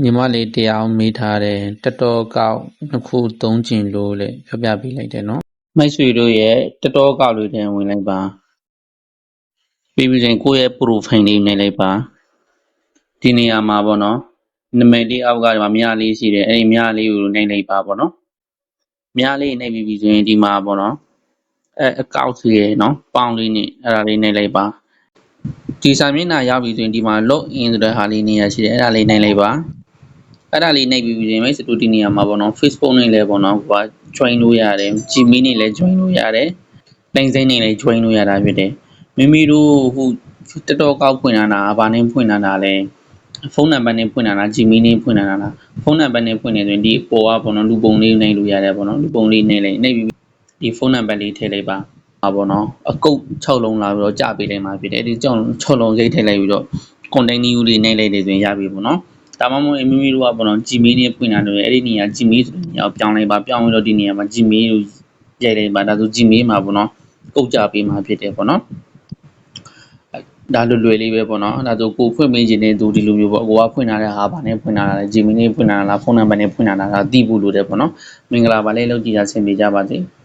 ညီမလေးတရားအောင်မေးထားတယ်တတော်ကောက်နှစ်ခုသုံးကျင်လို့လေပြပြပေးလိုက်တယ်နော်မိတ်ဆွေတို့ရဲ့တတော်ကောက်လေးတင်ဝင်လိုက်ပါပြီးပြီးရင်ကိုယ့်ရဲ့ profile လေးနေလိုက်ပါဒီနေရာမှာပေါ့နော်နာမည်လေးအောက်ကဒီမှာမြလေးရှိတယ်အဲ့ဒီမြလေးကိုနှိပ်လိုက်ပါပေါ့နော်မြလေးနှိပ်ပြီးပြီဆိုရင်ဒီမှာပေါ့နော်အဲအကောက်စီရယ်နော်ပေါင်းလေးနဲ့အဲ့ဒါလေးနှိပ်လိုက်ပါဒီစာမျက်နှာရောက်ပြီဆိုရင်ဒီမှာ log in ဆိုတဲ့ဟာလေးနေရာရှိတယ်အဲ့ဒါလေးနှိပ်လိုက်ပါ အဲ့ဒါလေးနှိပ်ပြီးပြီဆိုရင်မိတ်ဆွေတို့ဒီနေရာမှာပေါ့နော် Facebook နဲ့လည်းပေါ့နော်ဟိုက join လို့ရတယ် Gmail နဲ့လည်း join လို့ရတယ် link စိမ့်နဲ့လည်း join လို့ရတာဖြစ်တယ်မိမိတို့ဟိုတတော်ကောက်ဖွင့်လာတာဘာနဲ့ဖွင့်လာတာလဲဖုန်းနံပါတ်နဲ့ဖွင့်လာတာ Gmail နဲ့ဖွင့်လာတာလားဖုန်းနံပါတ်နဲ့ဖွင့်နေဆိုရင်ဒီပေါ်ကပေါ့နော်လူပုံလေးနှိပ်လို့ရတယ်ပေါ့နော်လူပုံလေးနှိပ်လိုက်နှိပ်ပြီးဒီဖုန်းနံပါတ်လေးထည့်လိုက်ပါပါပေါ့နော်အကုတ်6လုံးလာပြီးတော့ကြပေးလိုက်မှာဖြစ်တယ်ဒီကြောင့်6လုံးစိတ်ထည့်လိုက်ပြီးတော့ content new လေးနှိပ်လိုက်တယ်ဆိုရင်ရပြီပေါ့နော် ဒါမှမဟုတ်မိမိတို့ကပေါ့နော် Gmail နဲ့ဖွင့်လာတယ်အဲ့ဒီနေရာ Gmail ဆိုတဲ့နေရာကိုပြောင်းလိုက်ပါပြောင်းပြီးတော့ဒီနေရာမှာ Gmail ကိုရိုက်လိုက်ပါဒါဆို Gmail မှာပေါ့နော်ကုတ်ကြပေးမှာဖြစ်တယ်ပေါ့နော်ဒါလွယ်လွယ်လေးပဲပေါ့နော်ဒါဆိုကိုဖွင့်ပေးခြင်းတဲ့သူဒီလိုမျိုးပေါ့ကိုကဖွင့်ထားတဲ့ဟာဗာနဲ့ဖွင့်ထားတာလဲ Gmail နဲ့ဖွင့်ထားတာလားဖုန်းနံပါတ်နဲ့ဖွင့်ထားတာလားသိဖို့လိုတယ်ပေါ့နော်မင်္ဂလာပါလေးလောက်ကြည့်တာဆင်ပေးကြပါစေ။